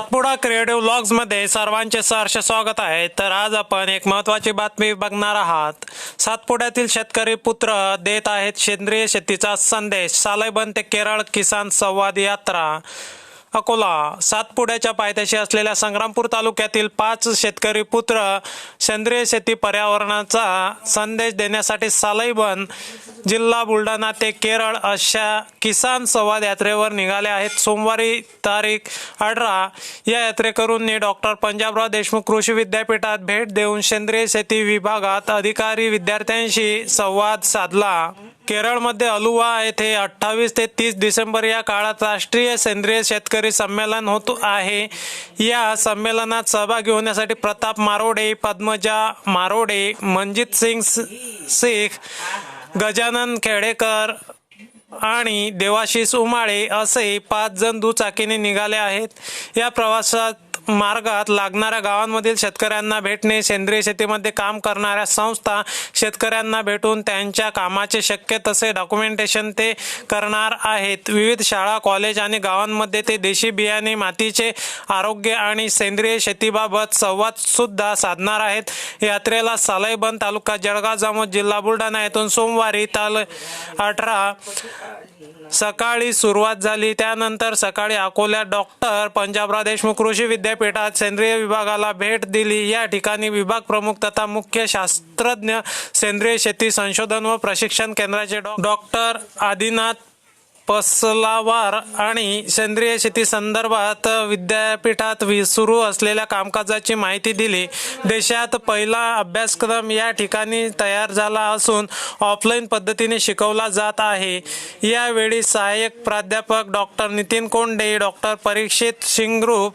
Satpura creative ब्लॉग्समध्ये सर्वांचे सहर्ष स्वागत आहे. तर आज आपण एक महत्वाची बातमी बघणार आहात. सातपुड्यातील शेतकरी पुत्र देत आहेत सेंद्रिय शेतीचा संदेश. सालाईबन ते केरळ किसान संवाद यात्रा. अकोला सातपुड्याच्या पायथ्याशी असलेल्या संग्रामपूर तालुक्यातील पाच शेतकरी पुत्र सेंद्रिय शेती पर्यावरणाचा संदेश देण्यासाठी सालईबन जिल्हा बुलढाणा ते केरळ अशा किसान संवाद यात्रेवर निघाले आहेत. सोमवारी तारीख अठरा या यात्रेकरूंनी डॉक्टर पंजाबराव देशमुख कृषी विद्यापीठात भेट देऊन सेंद्रिय शेती विभागात अधिकारी विद्यार्थ्यांशी संवाद साधला. केरळमध्ये अलुवा येथे अठ्ठावीस ते तीस डिसेंबर या काळात राष्ट्रीय सेंद्रिय शेतकरी संमेलन होत आहे. या संमेलनात सहभागी होण्यासाठी प्रताप मारोडे पद्मजा मारोडे मनजित सिंग शेख गजानन खेडेकर आणि देवाशिष उमाळे असे पाच जण दुचाकीने निघाले आहेत. या प्रवासात मार्गात लागणाऱ्या गावांमधील शेतकऱ्यांना भेटणे सेंद्रिय शेतीमध्ये काम करणाऱ्या संस्था शेतकऱ्यांना भेटून त्यांच्या कामाचे शक्य तसे डॉक्युमेंटेशन ते करणार आहेत. विविध शाळा कॉलेज आणि गावांमध्ये ते देशी बियाणे मातीचे आरोग्य आणि सेंद्रिय शेतीबाबत संवाद सुद्धा साधणार आहेत. यात्रेला सालाईबंद तालुका जळगाव जामोद जिल्हा बुलढाणा येथून सोमवारी ताल अठरा सकाळी सुरुवात झाली. त्यानंतर सकाळी अकोल्यात डॉक्टर पंजाबराव देशमुख कृषी विद्यापीठात सेंद्रिय विभागाला भेट दिली. या ठिकाणी विभाग प्रमुख तथा मुख्य शास्त्रज्ञ सेंद्रिय शेती संशोधन व प्रशिक्षण केंद्राचे डॉ- डॉक्टर आदिनाथ पसलावार आणि सेंद्रिय शेती संदर्भात विद्यापीठात सुरू असलेल्या कामकाजाची माहिती दिली. देशात पहिला अभ्यासक्रम या ठिकाणी तयार झाला असून ऑफलाईन पद्धतीने शिकवला जात आहे. यावेळी सहाय्यक प्राध्यापक डॉक्टर नितीन कोंडे डॉक्टर परीक्षित शिंगरूप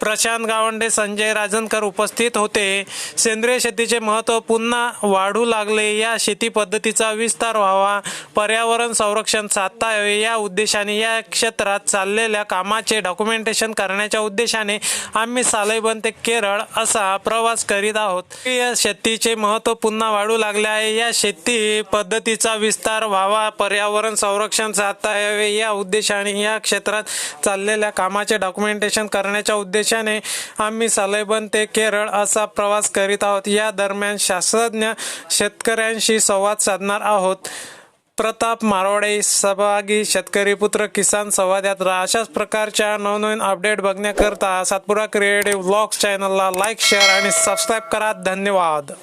प्रशांत गावंडे संजय राजनकर उपस्थित होते. सेंद्रिय शेतीचे महत्त्व पुन्हा वाढू लागले. या शेती पद्धतीचा विस्तार व्हावा. पर्यावरण संरक्षण साधता यावे. या उद्देशाने या क्षेत्रात चाललेल्या कामाचे डॉक्युमेंटेशन करण्याच्या उद्देशाने आम्ही सालाईबन ते केरळ असा प्रवास करीत आहोत. या शेतीचे महत्त्व पुन्हा वाढू लागले आहे. या शेती पद्धतीचा विस्तार व्हावा. पर्यावरण संरक्षण साधता यावे. या उद्देशाने या क्षेत्रात चाललेल्या कामाचे डॉक्युमेंटेशन करण्याच्या उद्देशाने आम्ही सालेबन ते केरळ असा प्रवास करीत आहोत. या दरम्यान शास्त्रज्ञ शेतकऱ्यांशी संवाद साधणार आहोत. प्रताप मारवाडे सहभागी शेतकरी पुत्र किसान संवाद यात्रा. अशाच प्रकारच्या नवनवीन अपडेट बघण्याकरता सातपुरा क्रिएटिव्ह व्लॉग्स चॅनलला लाईक शेअर आणि सबस्क्राईब करा. धन्यवाद.